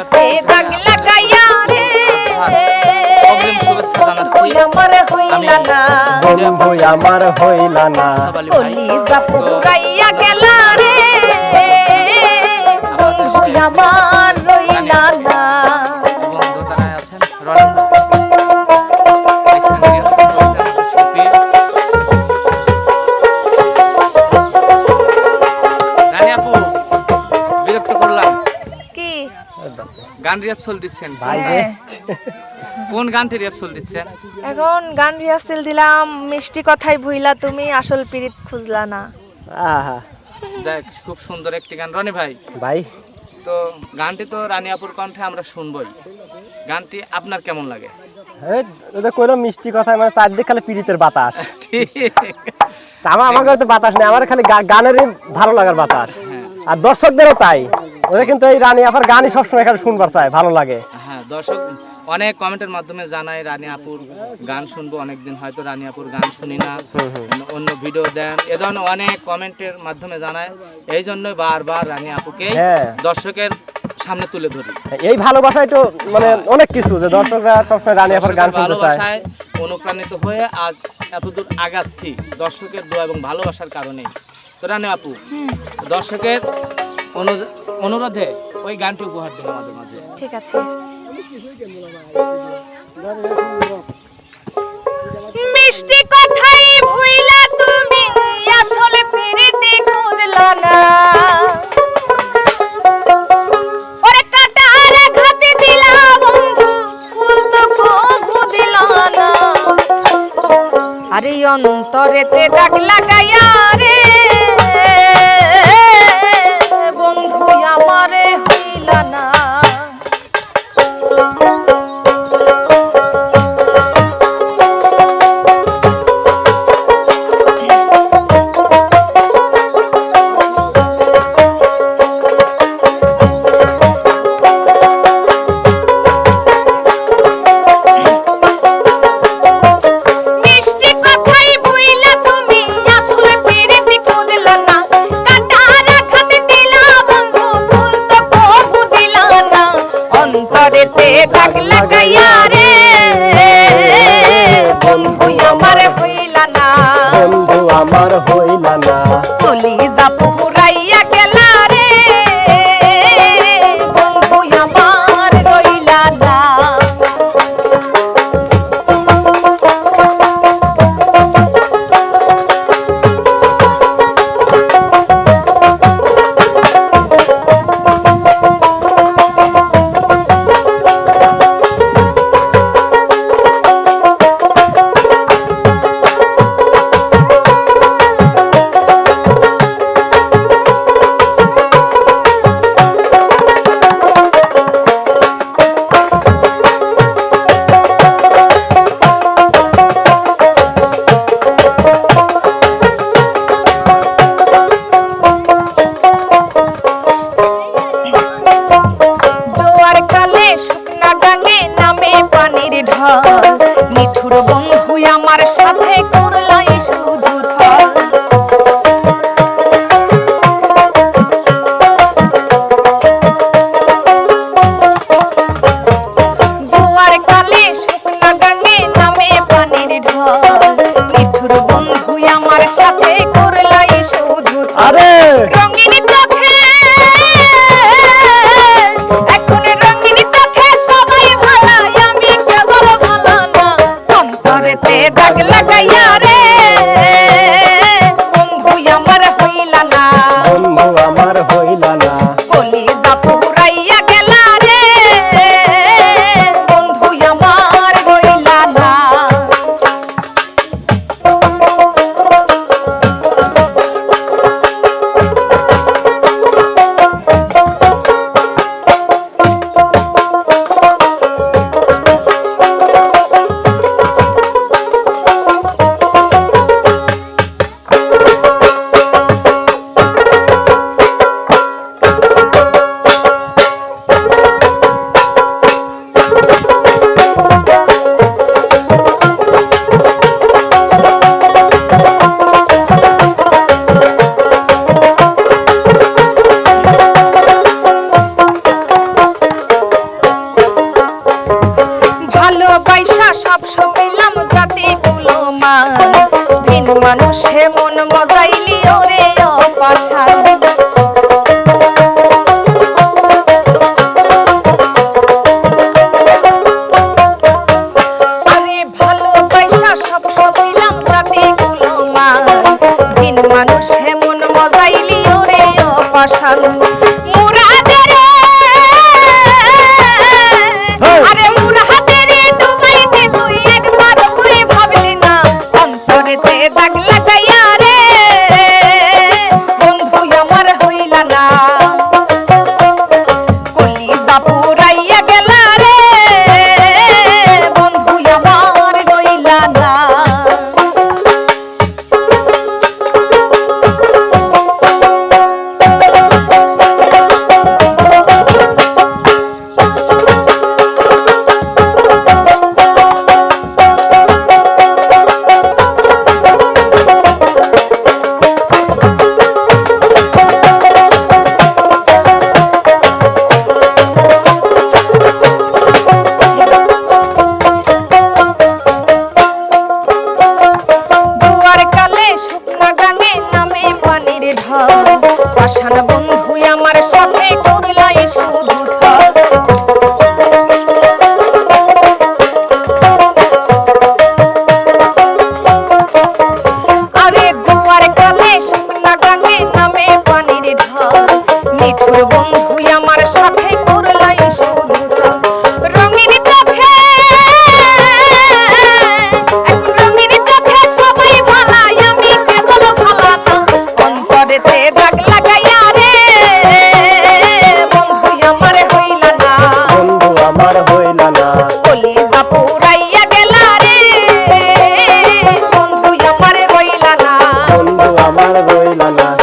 অন্তরেতে দাগ লাগাইয়া রে? অগ্রিম শুভেচ্ছা জানাচ্ছি। আমার হইলা না। বন্ধু আমার হইলা না। আসাব আলী ভাই কলিজা পুরাইয়া গেলা রে। বন্ধু আমার গান রিহার্সাল দিচ্ছেন। ভাই যে কোন গানটি রিহার্সাল দিচ্ছেন? এখন গান রিহার্সেল দিলাম মিষ্টি কথাই ভুইলা তুমি আসল পিরিত খুঁজলা না। আহা। যাক খুব সুন্দর একটি গান। রনি ভাই ভাই। তো গানটি তো রানিয়াপুর কণ্ঠে আমরা শুনবই। গানটি আপনার কেমন লাগে? মিষ্টি কথা মানে চারদিক খালি পিড়িতের বাতাস। আমার আমার কাছে বাতাস নেই আমার খালি গা- গানেরই ভালো লাগার বাতাস। আর দর্শকদেরও তাই। ওরা কিন্তু এই রানী আপার গানই সবসময় এখানে শুনবার চায় ভালো লাগে। হ্যাঁ দর্শক অনেক কমেন্টের মাধ্যমে জানায় রানী আপুর গান শুনব অনেকদিন হয়তো রানী আপুর গান শুনি না। অন্য ভিডিও দেন। এ ধরনের অনেক কমেন্টের মাধ্যমে জানায় এই জন্যই বারবার রানী আপুকে হ্যাঁ। দর্শকের সামনে তুলে ধরি। এই ভালোবাসায় তো মানে অনেক কিছু যে দর্শকরা সবসময় রানী আপার গান শুনতে চায়। ভালোবাসায় অনুপ্রাণিত হয়ে আজ এতদূর আগাচ্ছি দর্শকের দোয়া এবং ভালোবাসার কারণে তো রানী আপু দর্শকের অনুরোধে ওই গানটি উপহার দিন আমাদের মাঝে। ঠিক আছে। মিষ্টি কথাই ভুইলা তুমি, আসলে পিরিতি খুঁজলা না। আরে অন্তরেতে দাগ লাগাইয়া పెద్ద పిల్లకయ్యారే 嗯 আমার ভিন মানুষে মন মজাইলি ওরে অপাশা খেতে দাগ লাগাই লালা